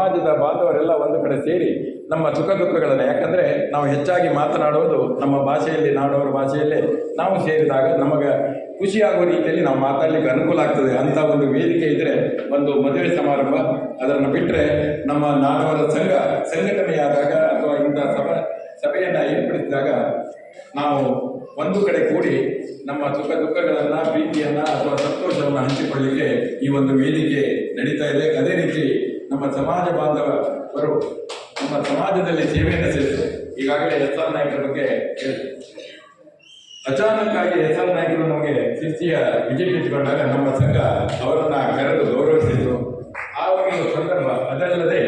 ಸಮಾಜದ ಬಾಂಧವರೆಲ್ಲ ಒಂದು ಕಡೆ ಸೇರಿ ನಮ್ಮ ಸುಖ ದುಃಖಗಳನ್ನು, ಯಾಕಂದರೆ ನಾವು ಹೆಚ್ಚಾಗಿ ಮಾತನಾಡೋದು ನಮ್ಮ ಭಾಷೆಯಲ್ಲಿ, ನಾಡೋರ ಭಾಷೆಯಲ್ಲೇ ನಾವು ಸೇರಿದಾಗ ನಮಗೆ ಖುಷಿಯಾಗುವ ರೀತಿಯಲ್ಲಿ ನಾವು ಮಾತಾಡಲಿಕ್ಕೆ ಅನುಕೂಲ ಆಗ್ತದೆ. ಅಂಥ ಒಂದು ವೇದಿಕೆ ಇದ್ದರೆ ಒಂದು ಮದುವೆ ಸಮಾರಂಭ, ಅದನ್ನು ಬಿಟ್ಟರೆ ನಮ್ಮ ನಾಡವರ ಸಂಘ, ಸಂಘಟನೆಯಾದಾಗ ಅಥವಾ ಇಂಥ ಸಭೆ, ಸಭೆಯನ್ನು ಏರ್ಪಡಿಸಿದಾಗ ನಾವು ಒಂದು ಕಡೆ ಕೂಡಿ ನಮ್ಮ ಸುಖ ದುಃಖಗಳನ್ನು, ಪ್ರೀತಿಯನ್ನು ಅಥವಾ ಸಂತೋಷವನ್ನು ಹಂಚಿಕೊಳ್ಳಿಕ್ಕೆ ಈ ಒಂದು ವೇದಿಕೆ ನಡೀತಾ ಇದೆ. ಅದೇ ರೀತಿ ನಮ್ಮ ಸಮಾಜ ಬಾಂಧವರು ನಮ್ಮ ಸಮಾಜದಲ್ಲಿ ಸೇವೆಯನ್ನು ಸೇರಿದ್ರು ಈಗಾಗಲೇ ಎಸ್ ಆರ್ ನಾಯಕರ ಬಗ್ಗೆ ಹೇಳಿದೆ ಅಚಾನಕ್ಕಾಗಿ ಎಸ್ ಆರ್ ನಾಯಕರು ನಮಗೆ ಶಿಸ್ತಿಯ ಬಿಜೆಪಿ ಇಟ್ಕೊಂಡಾಗ ನಮ್ಮ ಸಂಘ ಅವರನ್ನ ಕರೆದು ಗೌರವಿಸಿದ್ರು. ಆ ಒಂದು ಸಂದರ್ಭ, ಅದಲ್ಲದೆ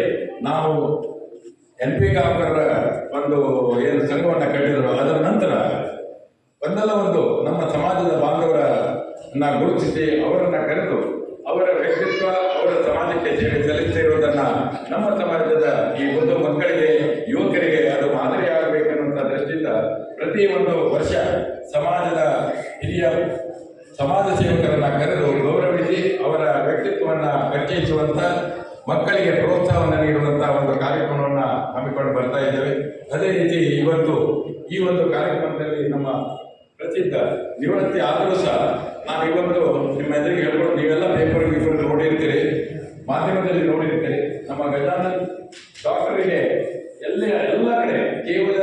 ನಾವು ಎನ್ ಪಿ ಗಾಂಕರ್ ಒಂದು ಏನು ಸಂಘವನ್ನು ಕಟ್ಟಿದ್ರು, ಅದರ ನಂತರ ಒಂದಲ್ಲ ಒಂದು ನಮ್ಮ ಸಮಾಜದ ಬಾಂಧವರನ್ನ ಗುರುತಿಸಿ ಅವರನ್ನ ಕರೆದು ನಮ್ಮ ಸಮಾಜದ ಈ ಒಂದು ಮಕ್ಕಳಿಗೆ, ಯುವಕರಿಗೆ ಅದು ಮಾದರಿಯಾಗಬೇಕನ್ನುವಂಥ ದೃಷ್ಟಿಯಿಂದ ಪ್ರತಿ ಒಂದು ವರ್ಷ ಸಮಾಜದ ಹಿರಿಯ ಸಮಾಜ ಸೇವಕರನ್ನ ಕರೆದು ಗೌರವಿಸಿ ಅವರ ವ್ಯಕ್ತಿತ್ವವನ್ನ ಪರಿಚಯಿಸುವಂತ ಮಕ್ಕಳಿಗೆ ಪ್ರೋತ್ಸಾಹವನ್ನು ನೀಡುವಂತ ಒಂದು ಕಾರ್ಯಕ್ರಮವನ್ನ ಹಮ್ಮಿಕೊಂಡು ಬರ್ತಾ ಇದ್ದೇವೆ. ಅದೇ ರೀತಿ ಇವತ್ತು ಈ ಒಂದು ಕಾರ್ಯಕ್ರಮದಲ್ಲಿ ನಮ್ಮ ಪ್ರಸಿದ್ಧ ನಿವೃತ್ತಿ ಆದರೂ ಸಹ ನಾನು ಇವತ್ತು ನಿಮ್ಮ ಎದುರಿಗೆ ಹೇಳ್ಕೊಂಡು ನೀವೆಲ್ಲ ಪೇಪರ್ ಗೀಪರ್ ನೋಡಿರ್ತೀರಿ. ಮಾಧ್ಯಮದಲ್ಲಿ ವೆಟರ್ನಲ್ ಡಾಕ್ಟರ್ ಇದೆ. ಎಲ್ಲ ಎಲ್ಲ ಕಡೆ ಕೇವಲ